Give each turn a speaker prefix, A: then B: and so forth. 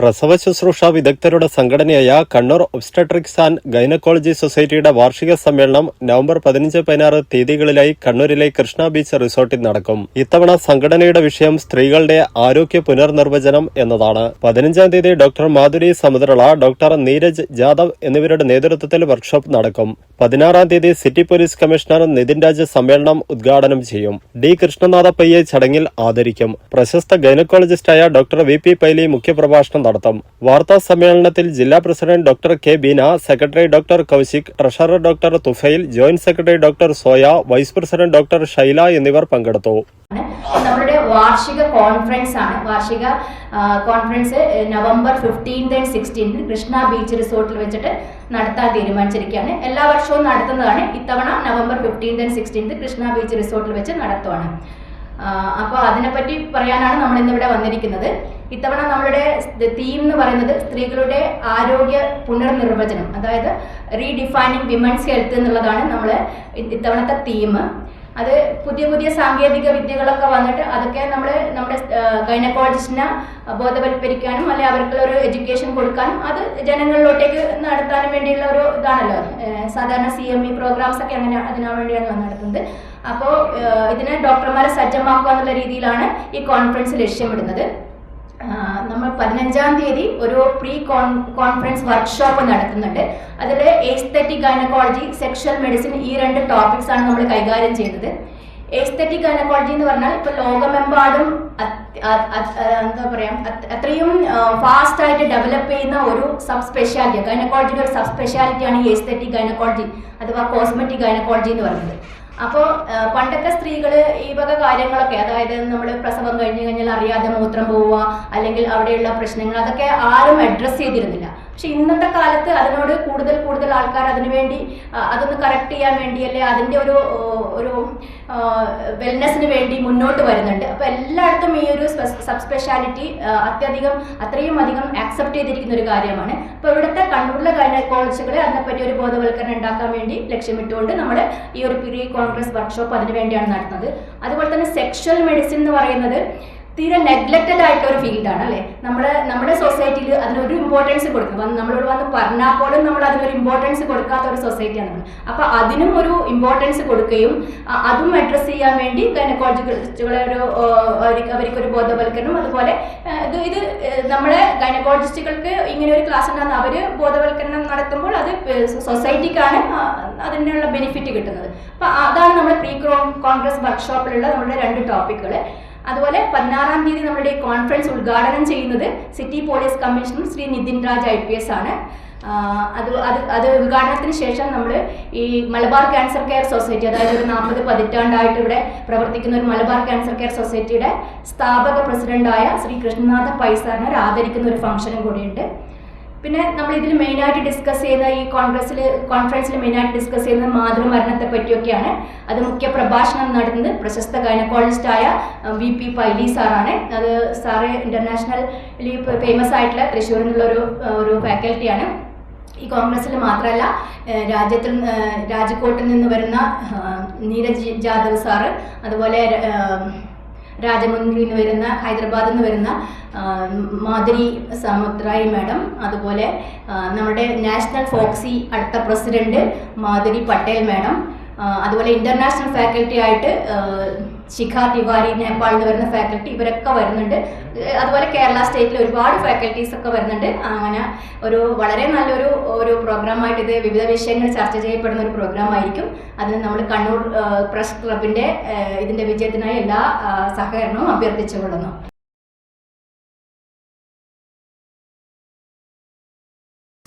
A: പ്രസവ ശുശ്രൂഷ വിദഗ്ധരുടെ സംഘടനയായ കണ്ണൂർ ഒബ്സ്റ്റട്രിക്സ് ആൻഡ് ഗൈനക്കോളജി സൊസൈറ്റിയുടെ വാർഷിക സമ്മേളനം നവംബർ പതിനഞ്ച് പതിനാറ് തീയതികളിലായി കണ്ണൂരിലെ കൃഷ്ണ ബീച്ച് റിസോർട്ടിൽ നടക്കും. ഇത്തവണ സംഘടനയുടെ വിഷയം സ്ത്രീകളുടെ ആരോഗ്യ പുനർനിർവചനം എന്നതാണ്. പതിനഞ്ചാം തീയതി ഡോക്ടർ മാധുരി സമുദ്രള ഡോക്ടർ നീരജ് ജാദവ് എന്നിവരുടെ നേതൃത്വത്തിൽ വർക്ക്ഷോപ്പ് നടക്കും. പതിനാറാം തീയതി city police commissioner Nitin Raj സമ്മേളനം ഉദ്ഘാടനം ചെയ്യും. ഡി കൃഷ്ണനാഥപ്പയ്യെ ചടങ്ങിൽ ആദരിക്കും. പ്രശസ്ത ഗൈനക്കോളജിസ്റ്റായ ഡോക്ടർ വി പി പൈലി മുഖ്യപ്രഭാഷണം നടത്തും. വാർത്താ സമ്മേളനത്തിൽ ജില്ലാ president doctor K Beena secretary doctor Kaushik treasurer doctor Tufail joint secretary doctor Soya vice president doctor Shaila എന്നിവർ പങ്കെടുത്തു.
B: നമ്മുടെ വാർഷിക കോൺഫറൻസ് ആണ്. വാർഷിക conference November fifteenth and sixteenth Krishna beach റിസോർട്ടിൽ വെച്ചിട്ട് നടത്താൻ തീരുമാനിച്ചിരിക്കുകയാണ്. എല്ലാ വർഷവും നടത്തുന്നതാണ്. ഇത്തവണ November fifteenth and sixteenth Krishna beach റിസോർട്ടിൽ വെച്ച് നടത്തുവാണ്. അപ്പോൾ അതിനെപ്പറ്റി പറയാനാണ് നമ്മൾ ഇന്നിവിടെ വന്നിരിക്കുന്നത്. ഇത്തവണ നമ്മളുടെ തീം എന്ന് പറയുന്നത് സ്ത്രീകളുടെ ആരോഗ്യ പുനർനിർവചനം. അതായത് റീഡിഫൈനിങ് വിമൻസ് ഹെൽത്ത് എന്നുള്ളതാണ് നമ്മൾ ഇത്തവണത്തെ തീം അത് പുതിയ പുതിയ സാങ്കേതിക വിദ്യകളൊക്കെ വന്നിട്ട് അതൊക്കെ നമ്മൾ നമ്മുടെ ഗൈനക്കോളജിസ്റ്റിനെ ബോധവൽക്കരിക്കാനും അല്ലെ അവർക്കുള്ള ഒരു എഡ്യൂക്കേഷൻ കൊടുക്കാനും അത് ജനങ്ങളിലോട്ടേക്ക് നടത്താനും വേണ്ടിയുള്ള ഒരു ഇതാണല്ലോ. സാധാരണ സി എം ഇ പ്രോഗ്രാംസ് ഒക്കെ അങ്ങനെ അതിനു വേണ്ടിയാണ് നടത്തുന്നത്. അപ്പോൾ ഇതിനെ ഡോക്ടർമാരെ സജ്ജമാക്കുക എന്നുള്ള രീതിയിലാണ് ഈ കോൺഫറൻസ് ലക്ഷ്യമിടുന്നത്. നമ്മൾ പതിനഞ്ചാം തീയതി ഒരു പ്രീ കോൺ കോൺഫറൻസ് വർക്ക്ഷോപ്പ് നടത്തുന്നുണ്ട്. അതിൽ എസ്തെറ്റിക് ഗൈനക്കോളജി സെക്ഷൽ മെഡിസിൻ ഈ രണ്ട് ടോപ്പിക്സ് ആണ് നമ്മൾ കൈകാര്യം ചെയ്യുന്നത്. എസ്തെറ്റിക് ഗൈനക്കോളജി എന്ന് പറഞ്ഞാൽ ഇപ്പോൾ ലോകമെമ്പാടും എന്താ പറയാ അത്- അത്രയും ഫാസ്റ്റ് ആയിട്ട് ഡെവലപ്പ് ചെയ്യുന്ന ഒരു സബ് സ്പെഷ്യാലിറ്റി ഗൈനക്കോളജിയുടെ ഒരു സബ് സ്പെഷ്യാലിറ്റിയാണ് എസ്തെറ്റിക് ഗൈനക്കോളജി അഥവാ കോസ്മെറ്റിക് ഗൈനക്കോളജി എന്ന് പറയുന്നത്. അപ്പോൾ പണ്ടത്തെ സ്ത്രീകൾ ഈ വക കാര്യങ്ങളൊക്കെ അതായത് നമ്മൾ പ്രസവം കഴിഞ്ഞു കഴിഞ്ഞാൽ അറിയാതെ മൂത്രം പോവുക അല്ലെങ്കിൽ അവിടെയുള്ള പ്രശ്നങ്ങൾ അതൊക്കെ ആരും അഡ്രസ്സ് ചെയ്തിരുന്നില്ല. പക്ഷെ ഇന്നത്തെ കാലത്ത് അതിനോട് കൂടുതൽ കൂടുതൽ ആൾക്കാർ അതിനുവേണ്ടി അതൊന്ന് കറക്റ്റ് ചെയ്യാൻ വേണ്ടി അല്ലെ അതിന്റെ ഒരു ഒരു വെൽനെസ്സിന് വേണ്ടി മുന്നോട്ട് വരുന്നുണ്ട്. അപ്പോൾ എല്ലായിടത്തും ഈ ഒരു സബ് സ്പെഷ്യാലിറ്റി അത്യധികം അത്രയും അധികം ആക്സെപ്റ്റ് ചെയ്തിരിക്കുന്ന ഒരു കാര്യമാണ്. അപ്പോൾ ഇവിടുത്തെ കണ്ണൂരിലെ കോളേജുകളെ അതിനെപ്പറ്റി ഒരു ബോധവൽക്കരണം ഉണ്ടാക്കാൻ വേണ്ടി ലക്ഷ്യമിട്ടുകൊണ്ട് നമ്മൾ ഈ ഒരു പ്രീ കോൺഗ്രസ് വർക്ക്ഷോപ്പ് അതിനുവേണ്ടിയാണ് നടത്തുന്നത്. അതുപോലെ തന്നെ സെക്ഷൽ മെഡിസിൻ എന്ന് പറയുന്നത് തീരെ നെഗ്ലക്റ്റഡ് ആയിട്ടുള്ള ഒരു ഫീൽഡാണ് അല്ലേ? നമ്മുടെ നമ്മുടെ സൊസൈറ്റിയിൽ അതിനൊരു ഇമ്പോർട്ടൻസ് കൊടുക്കും. നമ്മളോട് വന്ന് പറഞ്ഞാൽ പോലും നമ്മൾ അതിനൊരു ഇമ്പോർട്ടൻസ് കൊടുക്കാത്ത ഒരു സൊസൈറ്റിയാണ് നമ്മൾ അപ്പോൾ അതിനും ഒരു ഇമ്പോർട്ടൻസ് കൊടുക്കുകയും അതും അഡ്രസ്സ് ചെയ്യാൻ വേണ്ടി ഗൈനക്കോളജിസ്റ്റുകളെ ഒരു അവർക്കൊരു ബോധവൽക്കരണം അതുപോലെ ഇത് ഇത് ഏഹ്, നമ്മുടെ ഗൈനക്കോളജിസ്റ്റുകൾക്ക് ഇങ്ങനെ ഒരു ക്ലാസ് ഉണ്ടാകുന്ന അവർ ബോധവൽക്കരണം നടത്തുമ്പോൾ അത് സൊസൈറ്റിക്കാണ് അതിനുള്ള ബെനിഫിറ്റ് കിട്ടുന്നത്. അപ്പോൾ അതാണ് നമ്മുടെ പ്രീ കോൺഗ്രസ് വർക്ക്ഷോപ്പിലുള്ള നമ്മുടെ രണ്ട് ടോപ്പിക്കുകൾ അതുപോലെ പതിനാറാം തീയതി നമ്മുടെ കോൺഫറൻസ് ഉദ്ഘാടനം ചെയ്യുന്നത് city police commissioner Shri Nitin Raj I P S ആണ്. അത് അത് അത് ഉദ്ഘാടനത്തിന് ശേഷം നമ്മൾ ഈ മലബാർ ക്യാൻസർ കെയർ സൊസൈറ്റി അതായത് ഒരു നാൽപ്പത് പതിറ്റാണ്ടായിട്ട് ഇവിടെ പ്രവർത്തിക്കുന്ന ഒരു മലബാർ ക്യാൻസർ കെയർ സൊസൈറ്റിയുടെ സ്ഥാപക പ്രസിഡന്റായ ശ്രീ കൃഷ്ണനാഥ പൈസാറിനെ ആദരിക്കുന്ന ഒരു ഫംഗ്ഷനും കൂടിയുണ്ട്. പിന്നെ നമ്മൾ ഇതിൽ മെയിനായിട്ട് ഡിസ്കസ് ചെയ്യുന്ന ഈ കോൺഗ്രസ്സിൽ കോൺഫറൻസിൽ മെയിനായിട്ട് ഡിസ്കസ് ചെയ്യുന്നത് മാതൃമരണത്തെ പറ്റിയൊക്കെയാണ്. അത് മുഖ്യ പ്രഭാഷണം നടത്തുന്നത് പ്രശസ്ത ഗൈനക്കോളജിസ്റ്റായ വി പി പൈലി സാറാണ്. അത് സാറ് ഇന്റർനാഷണലി ഫേമസ് ആയിട്ടുള്ള തൃശ്ശൂരിൽ നിന്നുള്ള ഒരു ഒരു ഫാക്കൽറ്റിയാണ് ഈ കോൺഗ്രസ്സിൽ മാത്രമല്ല രാജ്യത്തിൽ രാജ്കോട്ടിൽ നിന്ന് വരുന്ന നീരജ് ജാദവ് സാറ് അതുപോലെ രാജമുന്ദ്രിയിൽ നിന്ന് വരുന്ന ഹൈദരാബാദിൽ നിന്ന് വരുന്ന മാധുരി സമുദ്രായി മാഡം. അതുപോലെ നമ്മുടെ നാഷണൽ ഫോക്സി അടുത്ത പ്രസിഡന്റ് മാധുരി പട്ടേൽ മാഡം. അതുപോലെ ഇന്റർനാഷണൽ ഫാക്കൽറ്റി ആയിട്ട് ശിഖ തിവാരി നേപ്പാളിൽ നിന്ന് വരുന്ന ഫാക്കൽറ്റി ഇവരൊക്കെ വരുന്നുണ്ട്. അതുപോലെ കേരള സ്റ്റേറ്റിൽ ഒരുപാട് ഫാക്കൽറ്റീസ് ഒക്കെ വരുന്നുണ്ട്. അങ്ങനെ ഒരു വളരെ നല്ലൊരു ഒരു പ്രോഗ്രാമായിട്ട് ഇത് വിവിധ വിഷയങ്ങൾ ചർച്ച ചെയ്യപ്പെടുന്ന ഒരു പ്രോഗ്രാം ആയിരിക്കും. അതിന് നമ്മൾ കണ്ണൂർ പ്രസ് ക്ലബിന്റെ ഇതിന്റെ വിജയത്തിനായി എല്ലാ സഹകരണവും അഭ്യർത്ഥിച്ചുകൊള്ളുന്നു.